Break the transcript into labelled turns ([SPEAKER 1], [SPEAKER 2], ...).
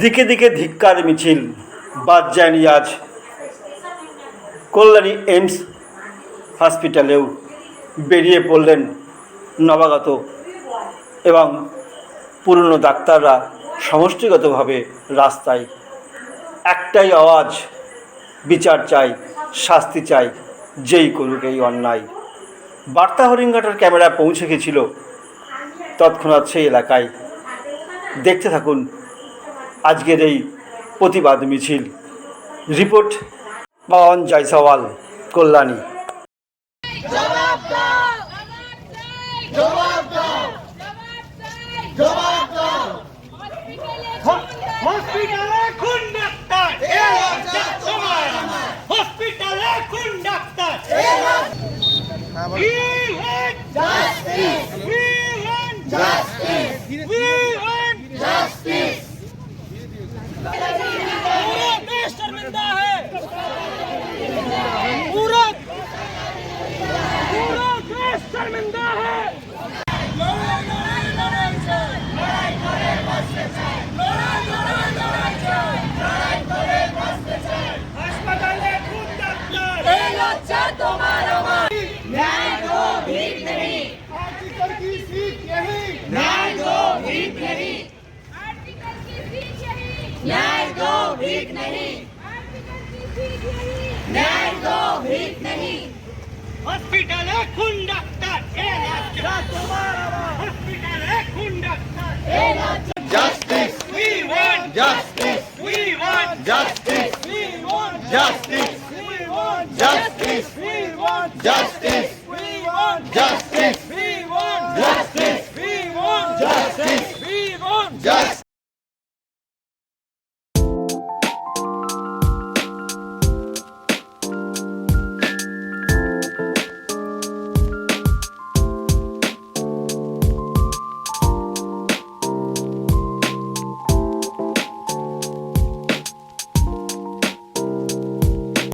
[SPEAKER 1] দিকে দিকে ধিক্কার মিছিল, বাদ যায়নি আজ কল্যাণী এইমস হসপিটালেও বেরিয়ে পড়লেন নবাগত এবং পুরনো ডাক্তাররা সমষ্টিগতভাবে রাস্তায়। একটাই আওয়াজ, বিচার চাই, শাস্তি চাই, যেই করুক এই অন্যায়। বার্তা হরিঙ্গাটার ক্যামেরা পৌঁছে গেছিল তৎক্ষণাৎ সেই এলাকায়। দেখতে থাকুন আজকের এই প্রতিবাদ মিছিল। রিপোর্ট পাওয়ান জয়সওয়াল কল্যাণী।
[SPEAKER 2] হসপিটালে খুন ডাক্তার? হসপিটালে খুন ডাক্তার?
[SPEAKER 3] न्याय दो भीख नहीं न्याय दो भीख नहीं
[SPEAKER 2] हॉस्पिटल है खून डॉक्टर हॉस्पिटल है
[SPEAKER 3] खून doctor
[SPEAKER 4] justice
[SPEAKER 2] we want
[SPEAKER 4] justice
[SPEAKER 2] we want
[SPEAKER 4] justice
[SPEAKER 2] we want
[SPEAKER 4] justice
[SPEAKER 2] we want
[SPEAKER 4] justice
[SPEAKER 2] we want
[SPEAKER 4] justice